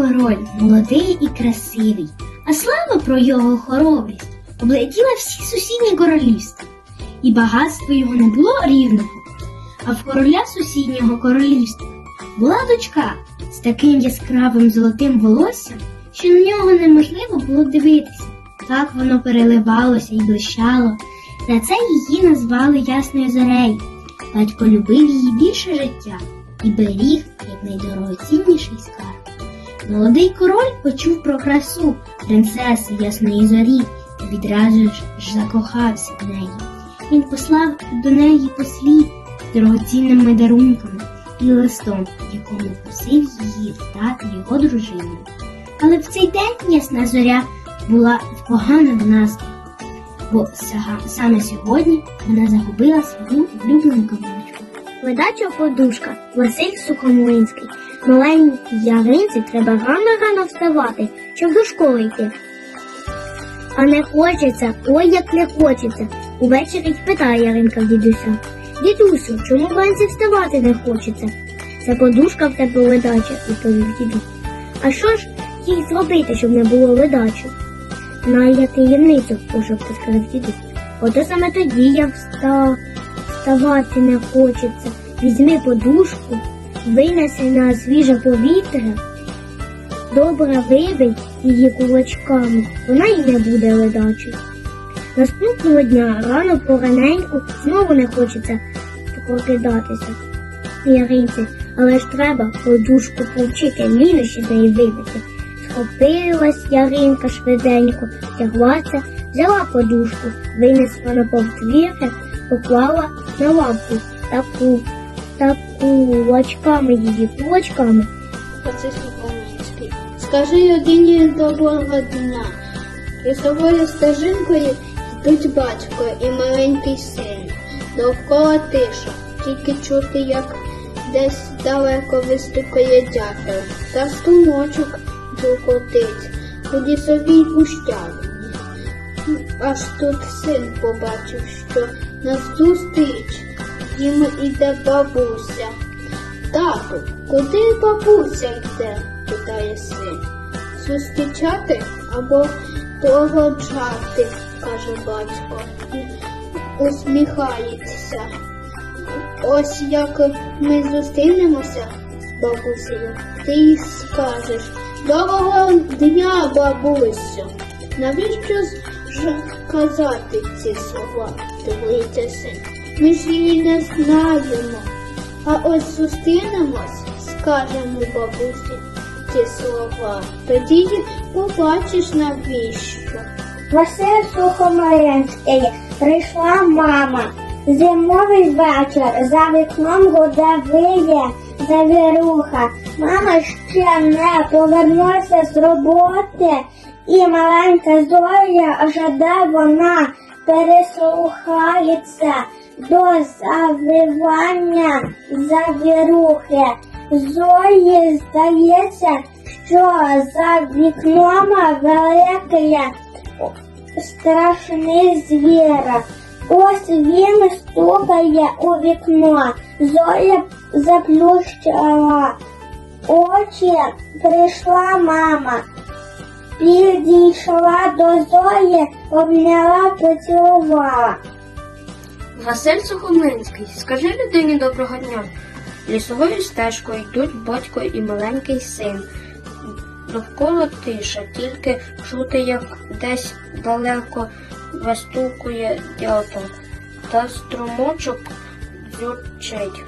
король, молодий і красивий, а слава про його хоробрість облетіла всі сусідні королівства, і багатство його не було рівного. А в короля сусіднього королівства була дочка з таким яскравим золотим волоссям, що на нього неможливо було дивитися. Так воно переливалося і блищало. За це її назвали Ясною Зорею. Батько любив її більше життя і беріг як найдорогоцінніший скарб. Молодий король почув про красу принцеси Ясної Зорі і відразу ж закохався в неї. Він послав до неї послів з дорогоцінними дарунками і листом, якому просив її стати його дружиною. Але в цей день ясна зоря була в поганому настрої, бо саме сьогодні вона загубила свою улюблену каблучку. Ледача подушка, Василь Сухомлинський. Маленькій яринці треба рано-рано вставати, щоб до школи йти. А не хочеться, ой як не хочеться. Увечері питає Яринка в дідуся. Дідусю, чому вранці вставати не хочеться? Це подушка в тебе ледача, відповів дідусь. А що ж їй зробити, щоб не було ледачі? Знаю я таємницю, пошепки сказав дідусь. Ото саме тоді я встав, вставати не хочеться. Візьми подушку, винеси на свіже повітря, добре вибий її кулачками, вона й не буде ледачою. Наступного дня рано пораненьку знову не хочеться прокидатися. Яринці, але ж треба подушку повчити, лінощі з неї вибити. Схопилась Яринка швиденько, тяглася, взяла подушку, винесла на повдвір'я, поклала на лавку таку, таку кулачками її кулачками. Василь Сухомлинський. Скажи одині доброго дня. Лісовою стежинкою йдуть батько і маленький син. Довкола тиша, тільки чути, як десь далеко вистукає дятел, та струмочок дзюкотить у лісовій гущавині. Аж тут син побачив, що назустріч їм іде бабуся. Тату, куди бабуся йде? питає син. Зустрічати або погоджати, каже батько. Усміхається. Ось як ми зустрінемося з бабусею, ти їй скажеш Доброго дня, бабусю. Навіщо ж казати ці слова? дивується син. Ми ж її не знаємо. А ось зустрінемось, скажемо бабусі ці слова. Тоді побачиш навіщо. Василь Сухомлинський, прийшла мама. Зимовий вечір, за вікном гуде виє завіруха. Мама ще не повернулася з роботи, і маленька Зоя жаде вона переслухається до завивання завірухи. Зої здається, що за вікном великий страшний звір. Ось він стукає у вікно. Зоя заплющила очі. Прийшла мама. Підійшла до Зої, обняла, поцілувала. Василь Сухомлинський, скажи людині доброго дня. Лісовою стежкою йдуть батько і маленький син. Довкола тиша, тільки чути, як десь далеко вистукує дятел, та струмочок дзюрчить.